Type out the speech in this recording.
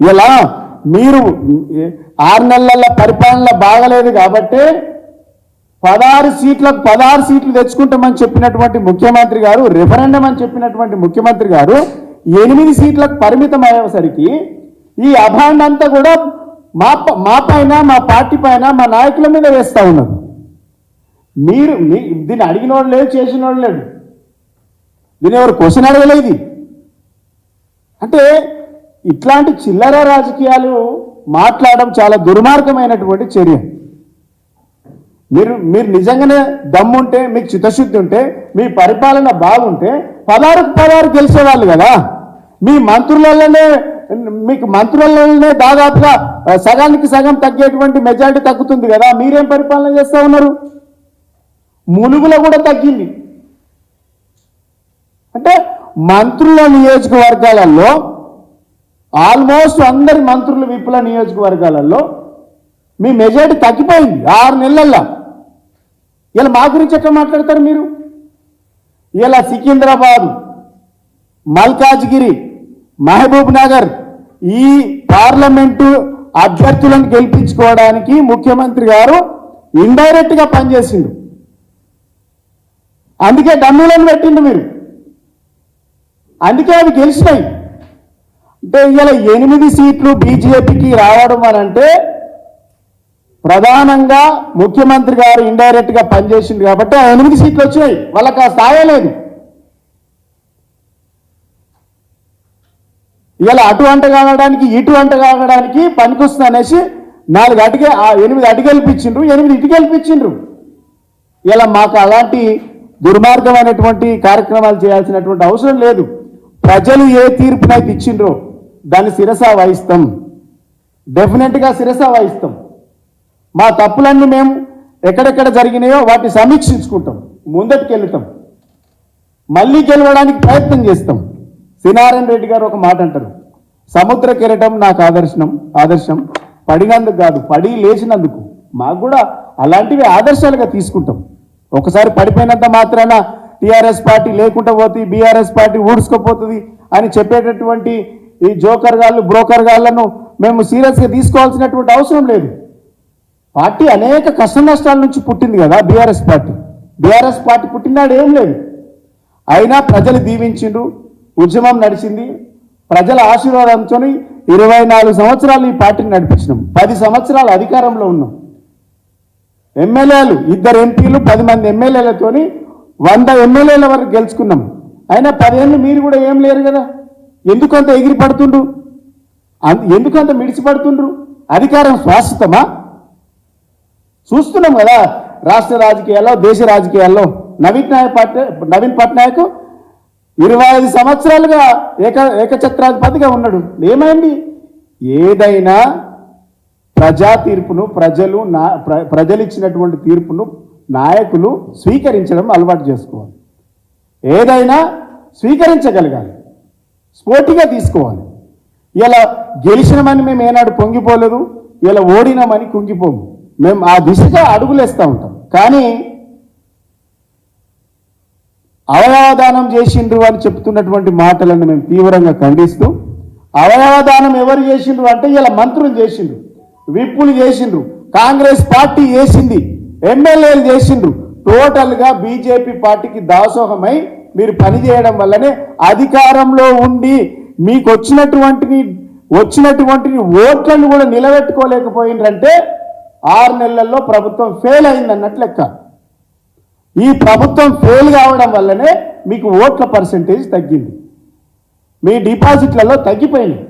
ఇలా మీరు ఆరు నెలల పరిపాలన బాగలేదు కాబట్టి పదహారు సీట్లకు పదహారు సీట్లు తెచ్చుకుంటామని చెప్పినటువంటి ముఖ్యమంత్రి గారు రెఫరెండం అని చెప్పినటువంటి ముఖ్యమంత్రి గారు ఎనిమిది సీట్లకు పరిమితం అయ్యేసరికి ఈ అభాండ అంతా కూడా మా ప- మా పైన మా పార్టీ పైన మా నాయకుల మీద వేస్తా ఉన్నారు. మీరు మీ- దీన్ని అడిగినోడు చేసిన చేసినోడు లేడు దీని ఎవరు క్వశ్చన్ అడగలేదు. అంటే ఇట్లాంటి చిల్లర రాజకీయాలు మాట్లాడడం చాలా దుర్మార్గమైనటువంటి చర్య. మీరు మీరు నిజంగానే దమ్ముంటే మీకు చిత్తశుద్ధి ఉంటే మీ పరిపాలన బాగుంటే పదహారుకు పదహారు గెలిచేవాళ్ళు కదా. మీ మంత్రులలోనే మీకు మంత్రులలోనే దాదాపుగా సగానికి సగం తగ్గేటువంటి మెజారిటీ తగ్గుతుంది కదా. మీరేం పరిపాలన చేస్తూ ఉన్నారు? ములుగులో కూడా తగ్గింది. అంటే మంత్రుల నియోజకవర్గాలలో ఆల్మోస్ట్ అందరి మంత్రులు విప్పుల నియోజకవర్గాలలో మీ మెజార్టీ తగ్గిపోయింది. ఆరు నెలల్లో ఇలా మా గురించి ఎట్లా మాట్లాడతారు మీరు? ఇలా సికింద్రాబాద్ మల్కాజ్గిరి మహబూబ్ నగర్ ఈ పార్లమెంటు అభ్యర్థులను గెలిపించుకోవడానికి ముఖ్యమంత్రి గారు ఇండైరెక్ట్గా పనిచేసిండు. అందుకే డమ్ములను పెట్టిండు మీరు. అందుకే అవి గెలిచినాయి. అంటే ఇలా ఎనిమిది సీట్లు బీజేపీకి రావడం అని అంటే ప్రధానంగా ముఖ్యమంత్రి గారు ఇండైరెక్ట్గా పనిచేసింది కాబట్టి ఆ ఎనిమిది సీట్లు వచ్చినాయి. వాళ్ళకి ఆ స్థాయి లేదు. ఇలా అటు అంట కాగడానికి ఇటు అంట కావడానికి పనికొస్తుంది అనేసి నాలుగు అటుకే ఆ ఎనిమిది అటు ఎనిమిది ఇటు ఇలా మాకు అలాంటి దుర్మార్గమైనటువంటి కార్యక్రమాలు చేయాల్సినటువంటి అవసరం లేదు. ప్రజలు ఏ తీర్పునైతే ఇచ్చిండ్రో దాన్ని శిరస వహిస్తాం డెఫినెట్గా శిరస వహిస్తాం మా తప్పులన్నీ మేము ఎక్కడెక్కడ జరిగినాయో వాటిని సమీక్షించుకుంటాం. ముందటికి వెళ్తాం మళ్ళీ గెలవడానికి ప్రయత్నం చేస్తాం. సినారాయణ రెడ్డి గారు ఒక మాట అంటారు. సముద్ర కిరటం నాకు ఆదర్శనం ఆదర్శం. పడినందుకు కాదు పడి లేచినందుకు. మాకు కూడా అలాంటివి ఆదర్శాలుగా తీసుకుంటాం. ఒకసారి పడిపోయినంత మాత్రాన టీఆర్ఎస్ పార్టీ లేకుండా పోతుంది బీఆర్ఎస్ పార్టీ ఊడ్చుకోపోతుంది అని చెప్పేటటువంటి ఈ జోకర్ గాళ్ళు బ్రోకర్ గాళ్ళను మేము సీరియస్గా తీసుకోవాల్సినటువంటి అవసరం లేదు. పార్టీ అనేక కష్ట నష్టాల నుంచి పుట్టింది కదా బీఆర్ఎస్ పార్టీ. బీఆర్ఎస్ పార్టీ పుట్టినాడు ఏం లేదు. అయినా ప్రజలు దీవించిండు ఉద్యమం నడిచింది. ప్రజల ఆశీర్వాదంతో ఇరవై నాలుగు సంవత్సరాలు ఈ పార్టీని నడిపించినాం. పది సంవత్సరాలు అధికారంలో ఉన్నాం. ఎమ్మెల్యేలు ఇద్దరు ఎంపీలు పది మంది ఎమ్మెల్యేలతోని వంద ఎమ్మెల్యేల వరకు గెలుచుకున్నాం. అయినా పదేళ్ళు మీరు కూడా ఏం లేరు కదా. ఎందుకంత ఎగిరి పడుతుండ్రు ఎందుకంత మిడిచి పడుతుండ్రు అధికారం శాశ్వతమా? చూస్తున్నాం కదా రాష్ట్ర రాజకీయాల్లో దేశ రాజకీయాల్లో నవీన్ నాయక్ నవీన్ పట్నాయక్ ఇరవై ఐదు సంవత్సరాలుగా ఏక ఏకఛత్రాధిపతిగా ఉన్నాడు. ఏమైంది? ఏదైనా ప్రజా తీర్పును ప్రజలు నా ప్ర- ప్రజలు ఇచ్చినటువంటి తీర్పును నాయకులు స్వీకరించడం అలవాటు చేసుకోవాలి. ఏదైనా స్వీకరించగలగాలి. స్పోర్టిగా తీసుకోవాలి. ఇలా గెలిచినామని మేము ఏనాడు పొంగిపోలేదు ఇలా ఓడినామని కుంగిపోము. మేము ఆ దిశగా అడుగులేస్తూ ఉంటాం. కానీ అవయవదానం చేసిండ్రు అని చెప్తున్నటువంటి మాటలను మేము తీవ్రంగా ఖండిస్తూ అవయవదానం ఎవరు చేసిండ్రు అంటే ఇలా మంత్రులు చేసిండ్రు విప్పులు చేసిండ్రు కాంగ్రెస్ పార్టీ చేసింది ఎమ్మెల్యేలు చేసిండ్రు. టోటల్గా బీజేపీ పార్టీకి దాసోహమై మీరు పనిచేయడం వల్లనే అధికారంలో ఉండి మీకు వచ్చినటువంటి వచ్చినటువంటి ఓట్లను కూడా నిలబెట్టుకోలేకపోయిండ్రంటే ఆరు నెలల్లో ప్రభుత్వం ఫెయిల్ అయిందన్నట్లు లెక్క. ఈ ప్రభుత్వం ఫెయిల్ కావడం వల్లనే మీకు ఓట్ల పర్సంటేజ్ తగ్గింది. మీ డిపాజిట్లలో తగ్గిపోయినాయి